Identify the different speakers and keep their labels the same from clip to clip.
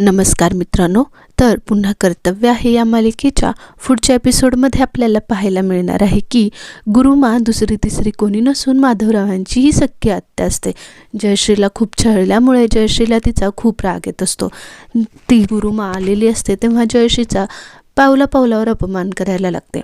Speaker 1: नमस्कार मित्रांनो तर पुन्हा कर्तव्य आहे या मालिकेच्या पुढच्या एपिसोडमध्ये आपल्याला पाहायला मिळणार आहे की गुरुमा दुसरी तिसरी कोणी नसून माधवरावांची ही सख्खी आत्या असते. जयश्रीला खूप छळल्यामुळे जयश्रीला तिचा खूप राग येत असतो. ती गुरुमा आलेली असते तेव्हा जयश्रीचा पावला पावलावर अपमान करायला लागते.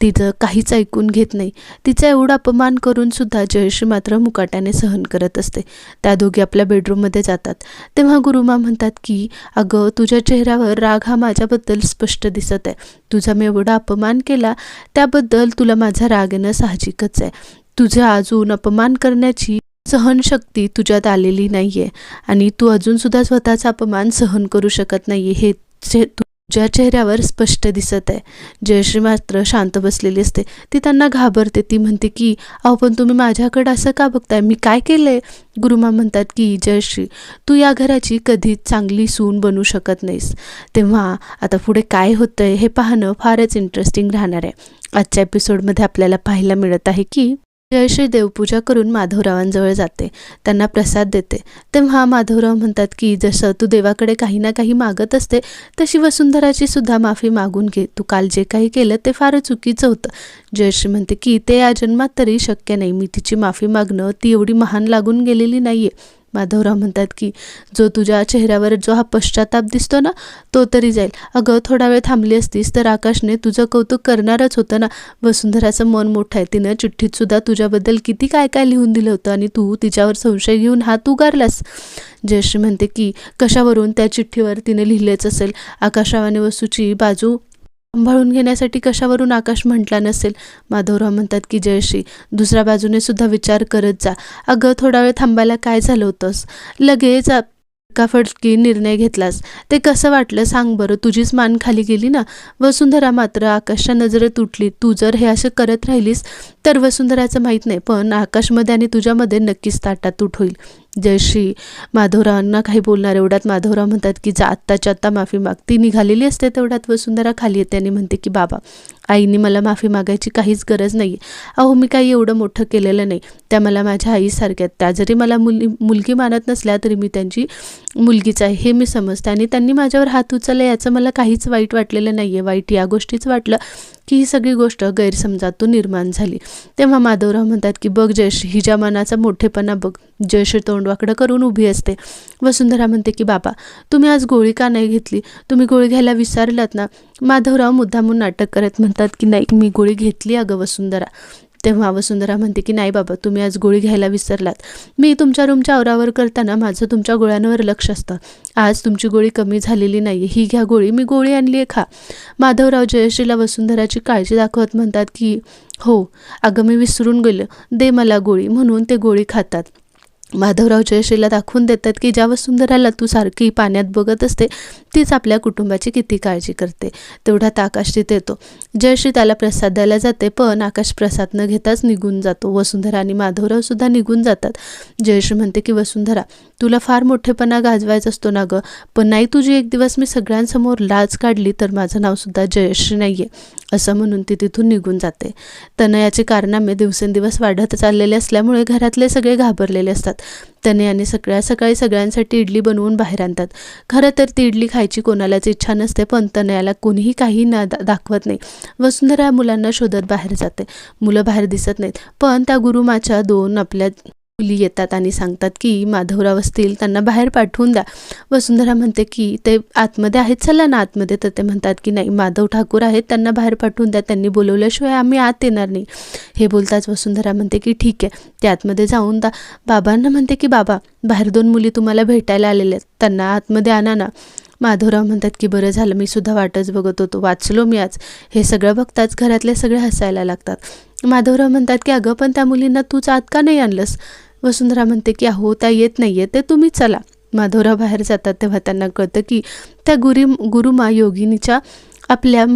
Speaker 1: तिचं काहीच ऐकून घेत नाही. तिचा एवढा अपमान करून सुद्धा जयश्री मात्र मुकाट्याने सहन करत असते. त्या दोघी आपल्या बेडरूममध्ये जातात. तेव्हा गुरुमा म्हणतात की अगं तुझ्या चेहऱ्यावर राग हा माझ्याबद्दल स्पष्ट दिसत आहे. तुझा मी एवढा अपमान केला त्याबद्दल तुला माझा राग येणं साहजिकच आहे. तुझ्या अजून अपमान करण्याची सहनशक्ती तुझ्यात आलेली नाही आहे आणि तू अजूनसुद्धा स्वतःचा अपमान सहन करू शकत नाही हे जे ज्या चेहऱ्यावर स्पष्ट दिसत आहे जयश्री मात्र शांत बसलेली असते ती त्यांना घाबरते. ती म्हणते की अहो पण तुम्ही माझ्याकडं असं का बघताय? मी काय केलं आहे गुरुमा म्हणतात की जयश्री तू या घराची कधीच चांगली सून बनू शकत नाहीस. तेव्हा आता पुढे काय होतंय हे पाहणं फारच इंटरेस्टिंग राहणार आहे. आजच्या एपिसोडमध्ये आपल्याला पाहायला मिळत आहे की जयश्री देवपूजा करून माधवरावांजवळ जाते. त्यांना प्रसाद देते. तेव्हा माधवराव म्हणतात की जसं तू देवाकडे काही ना काही मागत असते तशी वसुंधराची सुद्धा माफी मागून घे. तू काल जे काही केलं ते फार चुकीचं होतं. जयश्री म्हणते की ते या जन्मात तरी शक्य नाही. मी तिची माफी मागणं ती एवढी महान लागून गेलेली नाही आहे माधवराव म्हणतात की जो तुझ्या चेहऱ्यावर जो हा पश्चाताप दिसतो ना तो तरी जाईल. अगं थोडा वेळ थांबली असतीस तर आकाशने तुझं कौतुक करणारच होतं ना. वसुंधराचं मन मोठं आहे. तिनं चिठ्ठीतसुद्धा तुझ्याबद्दल किती काय काय लिहून दिलं होतं आणि तू तिच्यावर संशय घेऊन हात उगारलास. जयश्री म्हणते की कशावरून त्या चिठ्ठीवर तिने लिहिलेच असेल? आकाशरावाने वसूची बाजू सांभाळून घेण्यासाठी कशावरून आकाश म्हटला नसेल? माधवराव म्हणतात की जयश्री दुसऱ्या बाजूने सुद्धा विचार करत जा. अगं थोडा वेळ थांबायला काय झालं होतंस? लगेच फटकी निर्णय घेतलास. ते कसं वाटलं सांग बरं. तुझीच मान खाली गेली ना? वसुंधरा मात्र आकाशच्या नजरेत तुटली. तू जर हे असं करत राहिलीस तर वसुंधराचं माहीत नाही पण आकाशमध्ये आणि तुझ्यामध्ये नक्कीच ताटातूट होईल. जयश्री माधवरावांना काही बोलणार एवढ्यात माधवराव म्हणतात की जा आत्ताच्या आत्ता माफी माग. ती निघालेली असते तेवढ्यात वसुंधरा खाली येते आणि म्हणते की बाबा आईने मला माफी मागायची काहीच गरज नाही अहो मी काही एवढं मोठं केलेलं नाही. त्या मला माझ्या आईसारख्या त्या जरी मला मुली मुलगी मानत नसल्या तरी मी त्यांची मुलगीच आहे हे मी समजते. आणि त्यांनी माझ्यावर हात उचलला याचं मला काहीच वाईट वाटलेलं नाही आहे वाईट या गोष्टीच वाटलं की ही सगळी गोष्ट गैरसमजातून निर्माण झाली. तेव्हा माधवराव म्हणतात की बघ जयश्री हिच्या मनाचा मोठेपणा बघ. जयश्री तोंडवाकडं करून उभी असते. वसुंधरा म्हणते की बाबा तुम्ही आज गोळी का नाही घेतली? तुम्ही गोळी घ्यायला विसरलात ना? माधवराव मुद्दामून नाटक करत म्हणतात की नाही मी गोळी घेतली अगं वसुंधरा. तेव्हा वसुंधरा म्हणते की नाही बाबा तुम्ही आज गोळी घ्यायला विसरलात. मी तुमच्या रूमच्या आवरावर करताना माझं तुमच्या गोळ्यांवर लक्ष असतं. आज तुमची गोळी कमी झालेली नाही ही घ्या गोळी. मी गोळी आणली आहे खा. माधवराव जयश्रीला वसुंधराची काळजी दाखवत म्हणतात की हो अगं मी विसरून गेलो. दे मला गोळी. म्हणून ते गोळी खातात. माधवराव जयश्रीला दाखवून देतात की ज्या वसुंधराला तू सारखी पाण्यात बघत असते तीच आपल्या कुटुंबाची किती काळजी करते. तेवढ्यात आकाश तिथे येतो. जयश्री त्याला प्रसाद द्यायला जाते पण आकाश प्रसाद न घेताच निघून जातो. वसुंधरा आणि माधवराव सुद्धा निघून जातात. जयश्री म्हणते की वसुंधरा तुला फार मोठेपणा गाजवायचा असतो ना गं? पण नाही तुझी एक दिवस मी सगळ्यांसमोर लाज काढली तर माझं नावसुद्धा जयश्री नाही आहे असं म्हणून ती तिथून निघून जाते. तनयाचे कारनामे दिवसेंदिवस वाढत चाललेले असल्यामुळे घरातले सगळे घाबरलेले असतात. तनयाने सगळ्या सकाळी सगळ्यांसाठी इडली बनवून बाहेर आणतात. खरं तर ती इडली खायची कोणालाच इच्छा नसते पण तनयाला कोणीही काही न दाखवत नाही. वसुंधरा मुलांना शोधत बाहेर जाते. मुलं बाहेर दिसत नाहीत. पण त्या गुरुमाच्या दोन आपल्या मुली येतात आणि सांगतात की माधवराव असतील त्यांना बाहेर पाठवून द्या. वसुंधरा म्हणते की ते आतमध्ये आहेत चला ना आतमध्ये. तर ते म्हणतात की नाही माधव ठाकूर आहेत त्यांना बाहेर पाठवून द्या त्यांनी बोलवल्याशिवाय आम्ही आत येणार नाही. हे बोलताच वसुंधरा म्हणते की ठीक आहे ते आतमध्ये जाऊन दा बाबांना म्हणते की बाबा बाहेर दोन मुली तुम्हाला भेटायला आलेल्या आहेत त्यांना आतमध्ये आणा ना. माधवराव म्हणतात की बरं झालं मी सुद्धा वाटच बघत होतो वाचलो मी आज. हे सगळं बघताच घरातले सगळे हसायला लागतात. माधवराव म्हणतात की अगं पण त्या मुलींना तूच आत का नाही आणलंस? वसुंधरा म्हणते की अहो त्या येत नाही आहे ते तुम्ही चला. माधवराव बाहेर जातात तेव्हा त्यांना कळतं की त्या गुरी गुरुमा योगिनीच्या आपल्या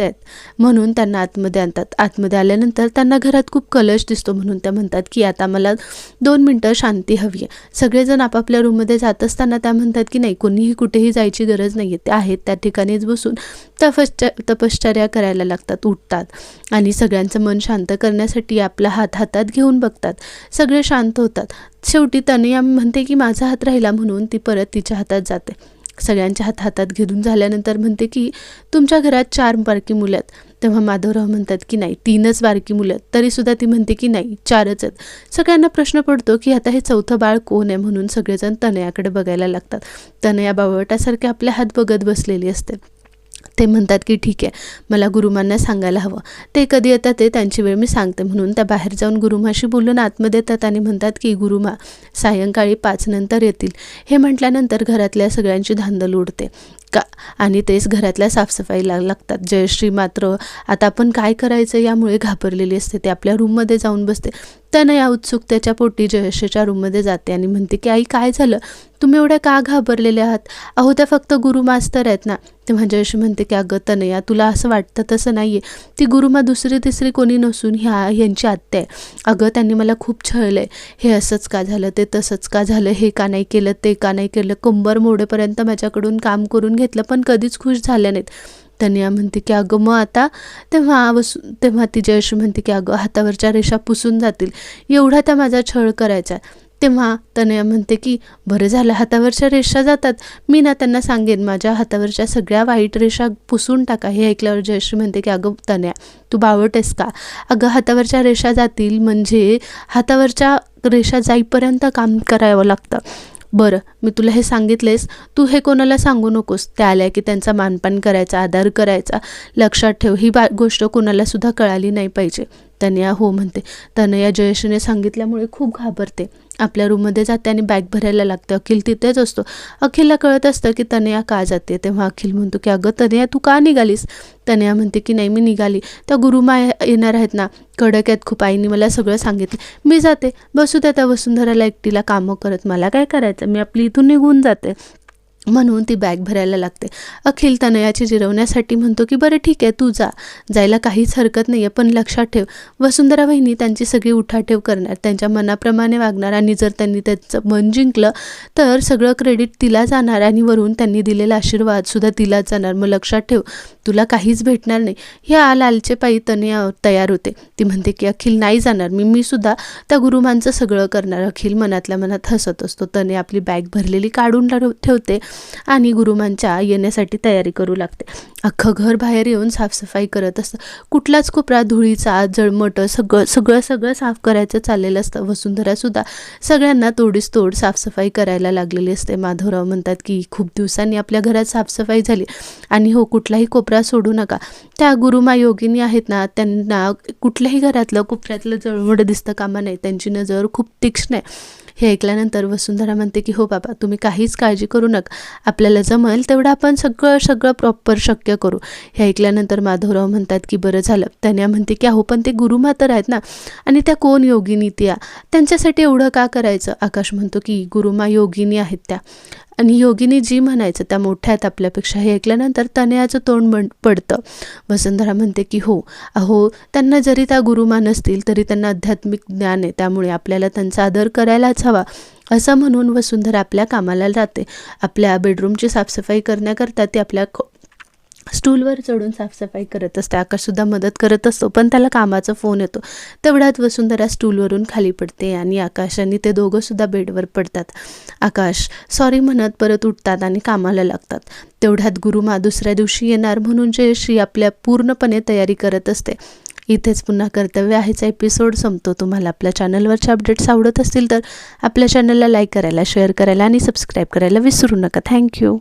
Speaker 1: आहेत म्हणून त्यांना आतमध्ये आणतात. आतमध्ये आल्यानंतर त्यांना घरात खूप कलश दिसतो म्हणून त्या म्हणतात की आता मला दोन मिनटं शांती हवी आहे. सगळेजण आपापल्या रूममध्ये जात असताना त्या म्हणतात की नाही कोणीही कुठेही जायची गरज नाही आहे ते आहेत त्या ठिकाणीच बसून तपश्च तपश्चर्या करायला लागतात उठतात आणि सगळ्यांचं मन शांत करण्यासाठी आपला हात हातात घेऊन बघतात. सगळे शांत होतात. शेवटी तनया म्हणते की माझा हात राहिला म्हणून ती परत तिच्या हातात जाते. सगळ्यांच्या हात हातात घेऊन झाल्यानंतर म्हणते की तुमच्या घरात चार बारकी मुलं आहेत. तेव्हा माधवराव म्हणतात की नाही तीनच बारकी मुलं आहेत. तरीसुद्धा ती म्हणते की नाही चारच आहेत. सगळ्यांना प्रश्न पडतो की आता हे चौथं बाळ कोण आहे? म्हणून सगळेजण तनयाकडे बघायला लागतात. तनया बावटासारखे आपल्या हात बघत बसलेली असते. ते म्हणतात की ठीक आहे मला गुरुमांना सांगायला हवं. ते कधी येतात ते त्यांची वेळ मी सांगते. म्हणून त्या बाहेर जाऊन गुरुमाशी बोलून आतमध्ये येतात आणि म्हणतात की गुरुमा सायंकाळी पाच नंतर येतील. हे म्हटल्यानंतर घरातल्या सगळ्यांची धांदल उडते. का? आणि तेच घरातल्या साफसफाईला लागतात. जयश्री मात्र आता आपण काय करायचं यामुळे घाबरलेली असते. ते आपल्या रूममध्ये जाऊन बसते. त्यानं या उत्सुकतेच्या पोटी जयश्रीच्या रूममध्ये जाते आणि म्हणते की आई काय झालं? तुम्ही एवढ्या का घाबरलेले आहात? अहो त्या फक्त गुरु मास्तर आहेत ना. तेव्हा जयश्री म्हणते की अगं तनया तुला असं वाटतं तसं नाही आहे ती गुरुमा दुसरी तिसरी कोणी नसून ह्या ह्यांची आत्या आहे. अगं त्यांनी मला खूप छळलं आहे हे असंच का झालं ते तसंच का झालं हे का नाही केलं ते का नाही केलं? कंबर मोडेपर्यंत माझ्याकडून काम करून घेतलं पण कधीच खुश झाल्या नाहीत. तनिया म्हणते की अगं मग आता? तेव्हा वसू तेव्हा ती जयश्री म्हणते की अगं हातावरच्या रेषा पुसून जातील. एवढा त्या माझा छळ करायचा तेव्हा तनया म्हणते की बरं झालं हातावरच्या रेषा जातात. मी ना त्यांना सांगेन माझ्या हातावरच्या सगळ्या वाईट रेषा पुसून टाका. हे ऐकल्यावर जयश्री म्हणते की अगं तनया तू बावटेस का? अगं हातावरच्या रेषा जातील म्हणजे हातावरच्या रेषा जाईपर्यंत काम करावं लागतं. बरं मी तुला हे सांगितलेस. तू हे कोणाला सांगू नकोस. त्या आल्या की त्यांचा मानपान करायचा आदर करायचा. लक्षात ठेव ही बा गोष्ट कोणालासुद्धा कळाली नाही पाहिजे. तनया हो म्हणते. तनया जयश्रीने सांगितल्यामुळे खूप घाबरते. आपल्या रूममध्ये जाते आणि बॅग भरायला लागते. अखिल तिथेच असतो. अखिलला कळत असतं की तनया का जाते. तेव्हा अखिल म्हणतो की अगं तनया तू का निघालीस? तनया म्हणते की नाही मी निघाली. त्या गुरुमा येणार आहेत ना. कडक आहेत खूप आईने मला सगळं सांगितलं. मी जाते. बसू द्या त्या वसुंधराला एकटीला कामं करत. मला काय करायचं? मी आपली इथून निघून जाते. म्हणून ती बॅग भरायला लागते. अखिल तनयाची जिरवण्यासाठी म्हणतो की बरं ठीक आहे तू जा. जायला काहीच हरकत नाही आहे पण लक्षात ठेव. वसुंधरा वहिनी त्यांची सगळी उठाठेव करणार. त्यांच्या मनाप्रमाणे वागणार आणि जर त्यांनी त्याचं मन जिंकलं तर सगळं क्रेडिट तिला जाणार आणि वरून त्यांनी दिलेला आशीर्वादसुद्धा तिलाच जाणार. मग लक्षात ठेव तुला काहीच भेटणार नाही. ह्या लालचे पायी तनया तयार होते. ती म्हणते की अखिल नाही जाणार. मी मी सुद्धा त्या गुरुमांचं सगळं करणार. अखिल मनातल्या मनात हसत असतो. तने आपली बॅग भरलेली काढून ठेवते. आणि गुरुमांच्या येण्यासाठी तयारी करू लागते. अख्खं घर बाहेर येऊन साफसफाई करत असतं. कुठलाच कोपरा धुळीचा जळमट सगळं सगळं सगळं साफ करायचं चाललेलं असतं. वसुंधरासुद्धा सगळ्यांना तोडीस तोड साफसफाई करायला लागलेली असते. माधवराव म्हणतात की खूप दिवसांनी आपल्या घरात साफसफाई झाली. आणि हो कुठलाही कोपरा सोडू नका. त्या गुरुमा योगिनी आहेत ना त्यांना कुठल्याही घरातलं कोपऱ्यातलं जळमट दिसतं कामा नाही त्यांची नजर खूप तीक्ष्ण आहे. हे ऐकल्यानंतर वसुंधरा म्हणते की हो बाबा तुम्ही काहीच काळजी करू नका. आपल्याला जमेल तेवढं आपण सगळं सगळं प्रॉपर शक्य करू. हे ऐकल्यानंतर माधवराव म्हणतात की बरं झालं. त्याने म्हणते की अहो पण ते गुरुमातर आहेत ना. आणि त्या कोण योगिनी त्या त्यांच्यासाठी एवढं का करायचं? आकाश म्हणतो की गुरुमा योगिनी आहेत त्या. आणि योगिनी जी म्हणायचं त्या मोठ्या आहेत आपल्यापेक्षा हे ऐकल्यानंतर तनयाचं तोंड म्हण पडतं. वसुंधरा म्हणते की हो अहो त्यांना जरी त्या गुरुमा नसतील तरी त्यांना आध्यात्मिक ज्ञान आहे त्यामुळे आपल्याला त्यांचा आदर करायलाच हवा. असं म्हणून वसुंधरा आपल्या कामाला जाते. आपल्या बेडरूमची साफसफाई करण्याकरता ती आपल्या स्टूलवर चढून साफसफाई करत असते. आकाशसुद्धा मदत करत असतो पण त्याला कामाचा फोन येतो. तेवढ्यात वसुंधरा स्टूलवरून खाली पडते आणि आकाश आणि ते दोघंसुद्धा बेडवर पडतात. आकाश सॉरी म्हणत परत उठतात आणि कामाला लागतात. तेवढ्यात गुरुमा दुसऱ्या दिवशी येणार म्हणून जयश्री आपल्या पूर्णपणे तयारी करत असते. इथेच पुन्हा कर्तव्य आहेचा. एपिसोड संपतो. तुम्हाला आपल्या चॅनलवरचे अपडेट्स आवडत असतील तर आपल्या चॅनलला लाईक करायला शेअर करायला आणि सबस्क्राईब करायला विसरू नका. थँक्यू.